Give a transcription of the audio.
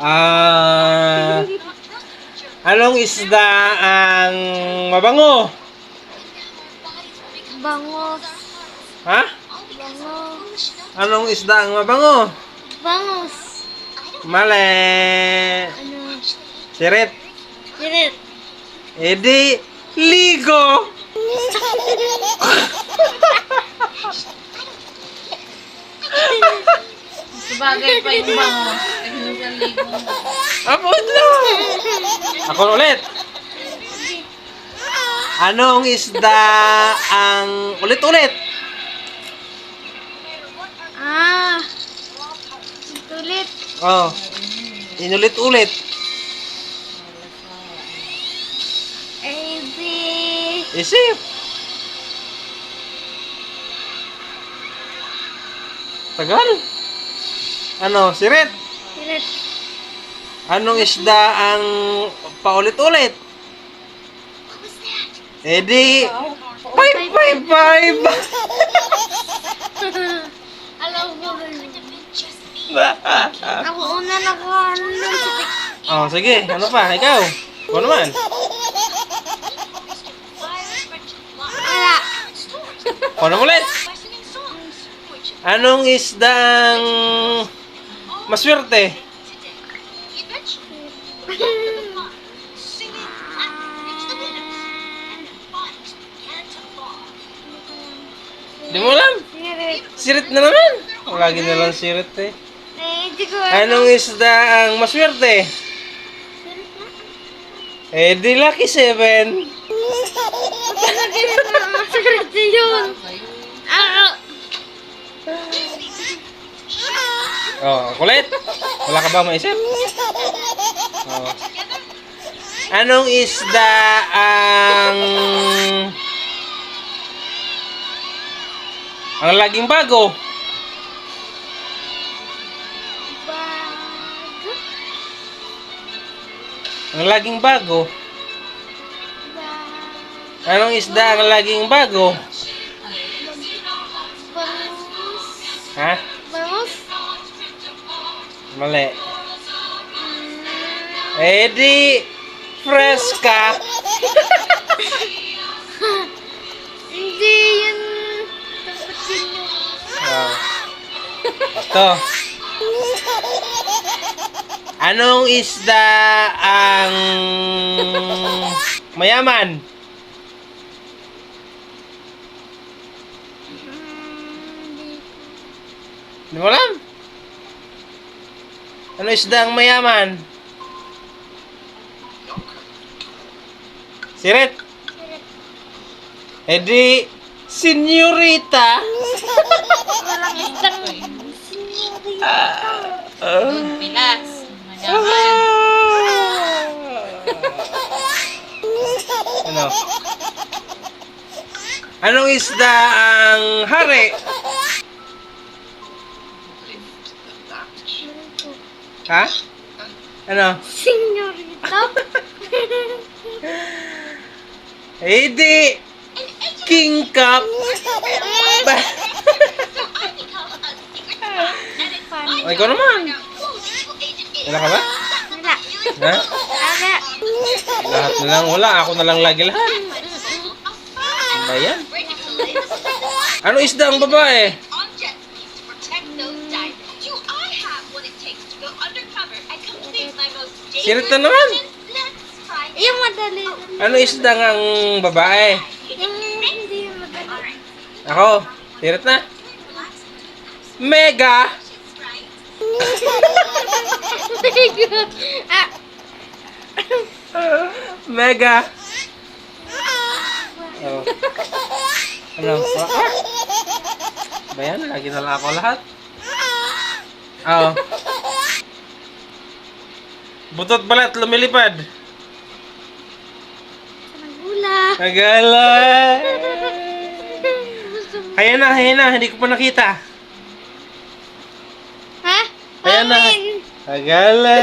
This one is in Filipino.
Ah, anong isda ang mabango? Bangos. Ha? Bangos. Anong isda ang mabango? Bangos. Mali. Ano? Sirit. Sirit. Edi, ligo. Sabagay pa yung bangos. Apo ito. Ako ulit. Anong isda ang ulit-ulit? Ah. Tulit. Oh. Inulit-ulit. AB. Isip. Tagal. Ano, sirit? Sirit. Anong isda ang paulit-ulit? Eh di, five. Alam ko rin. Ako una na ko ano sa tik- oh, sige. Ano pa? Ikaw. Ako naman. Wala. Naman ulit. Anong isda ang maswerte? Di mo alam. Sirit. Na naman. Lagi na lang sirit eh. Hindi ko Anong isda ang maswerte? Eh, di lucky seven. Talaga naman masarap yun. Oh, kulit. Wala ka ba maisip? Oh. Anong isda ang ang laging bago? Bago. Ang laging bago? Bago. Anong isda ang laging bago? Bangus. Ha? Mali. Eh di, fresca. Hindi yun. Oh. Ito. Anong isda ang mayaman? Hindi. Mo alam? Ano isda ang mayaman? Sirit. Eh di, senyorita. Walang isang sinyorita. Doon, pilas. Ano? Anong isda ang hari? Ha? Ano? Sinyorita? Eh di, king cup. Ba- O, ikaw naman. Wala ka ba? Wala. Ha? Wala. Lahat na lang wala. Ako na lang lagi lahat. Ano ba yan? Ano isda ang babae? Sirit na naman. Yung madali. Ano isda ang babae? Yung hindi yung madali. Ako, sirit na. Mega. Mega. Oh. Ano? Ah. Ba yan? Lagi na lang ako lahat. Oo. Butot balat, lumilipad. nagula. Agala. Kaya na, kaya na. Hindi ko pa nakita. Ha? Ayan na. Agala.